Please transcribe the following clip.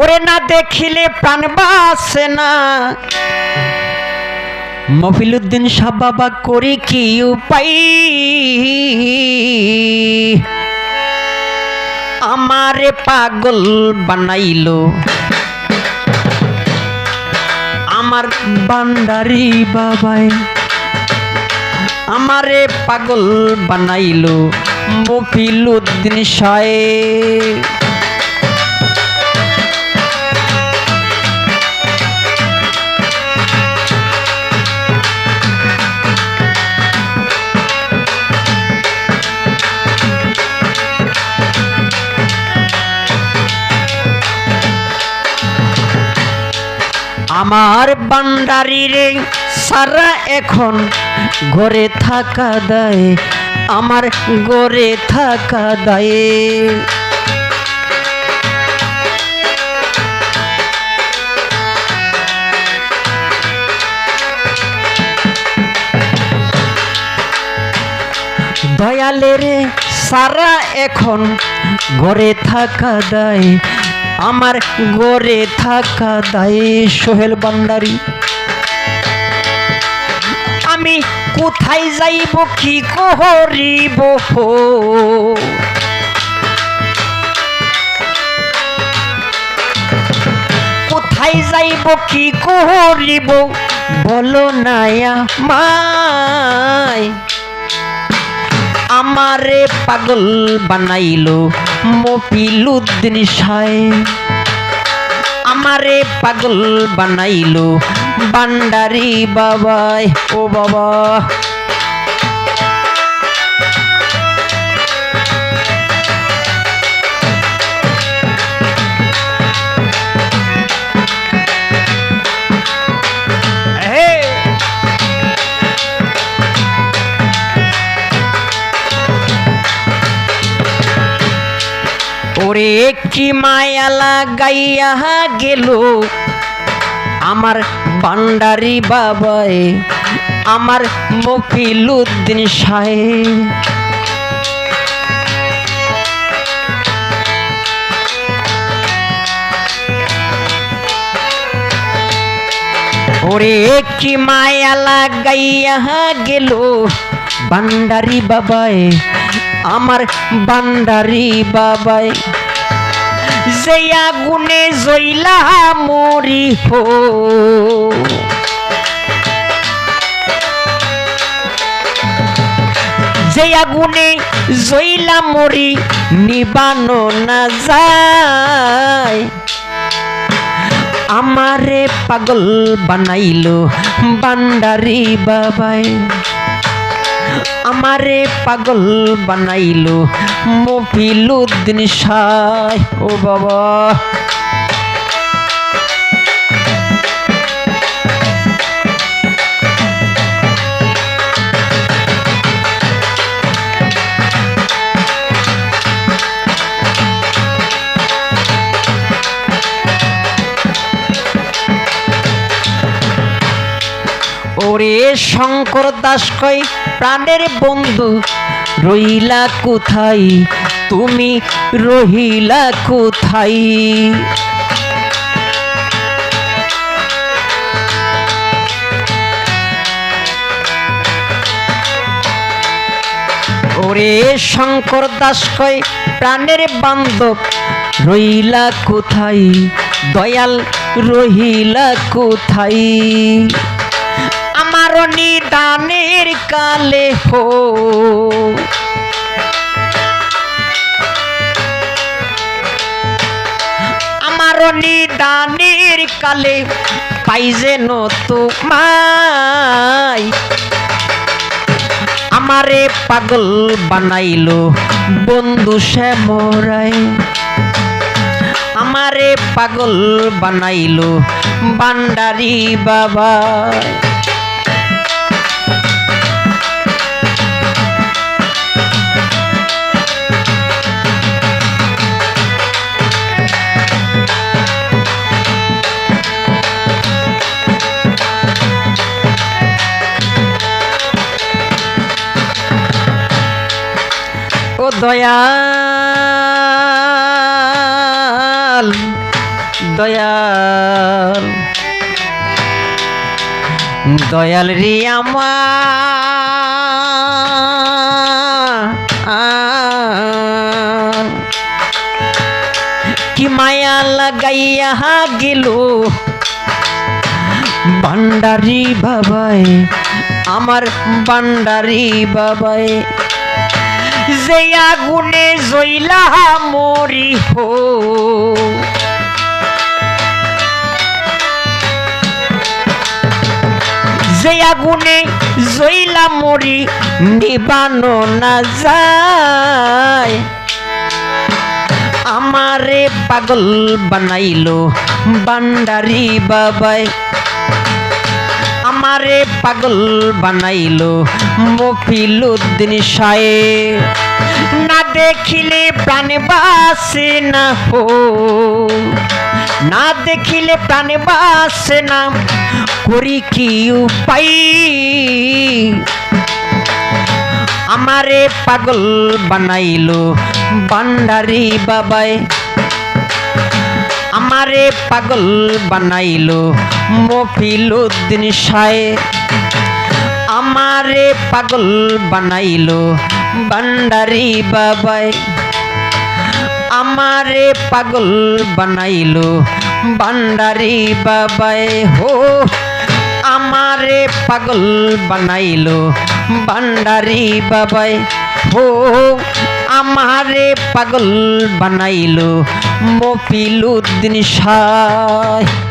ওরে না দেখিলে প্রাণ বাসে না। মফিলুদ্দিন শাহ বাবা করি কি উপায়? আমারে পাগল বানাইলো। আমার বান্দারি বাবাই, আমারে পাগল বানাইলো মফিলুদ্দিন শাহ আমার বান্ডারি রে, সারা এখন ঘরে থাকা দেয়, আমার ঘরে থাকা দেয়। দয়ালের সারা এখন ঘরে থাকা দেয় আমার গড়ে থাকা দায়ে সোহেল বান্ডারি আমি কোথায় যাইব, কি করিব? কোথায় যাইব, কি করিব, বলো মায় আমারে পাগল বানাইলো মফিলুদ্দিন সায় আমারে পাগল বানাইলো। বান্ডারি বাবাই ও বাবা। ওরে কি মায়া লাগাইয়া গেল? আমার বান্ডারি বাবাই আমার মফিলুদ্দিন সাহেব। ওরে কি মায়া লাগাইয়া গেল? বান্ডারি বাবাই আমার বান্ডারি বাবাই যে আগুনে জইলা মরি হো। যে আগুনে জইলা মরি নিবানো না যায়। আমারে পাগল বানাইলো বান্ডারি বাবাই। আমারে পাগল বানাইলো মফিলুদ্দিন শাহ। ও বাবা। ওরে শঙ্কর দাস কই প্রাণের বন্ধু রইলা কোথায়? তুমি রহিলা কোথায়? ওরে শঙ্কর দাস কই প্রাণের বান্ধব রইলা কোথায়? দয়াল রহিলা কোথায়? আমার নিদানের কালে হো। আমার নিদানের কালে পাই যেন তোমায়। আমারে পাগল বানাইলো বন্ধু শ্যামরায় আমারে পাগল বানাইলো বান্ডারি বাবা। দয়াল দয়াল। দয়াল রে আমার কি মায়া লাগাইয়া গেল? বান্ডারি বাবাই আমার বান্ডারি বাবাই। যে আগুনে জইলা মরি হো যে আগুনে জইলা মরি নিবানো না যায় আমারে পাগল বানাইলো বান্ডারি বাবাই। আমারে পাগল বানাইলো মফিলুদ্দিন সায়ে না দেখিলে প্রাণ বাসে না হো। না দেখিলে প্রাণ বাসে না, করি কি উপায়? আমারে পাগল বানাইলো বান্ডারি বাবাই। আমারে পাগল বানাইলো মফিলুদ্দিন সায়ে আমারে পাগল বানাইলো বান্ডারি বাবাই। আমারে পাগল বানাইলো বান্ডারি বাবাই। হো, আমারে পাগল বানাইলো বান্ডারি বাবাই। হো আমারে পাগল বানাইলো মফিলুদ্দিন শাহ।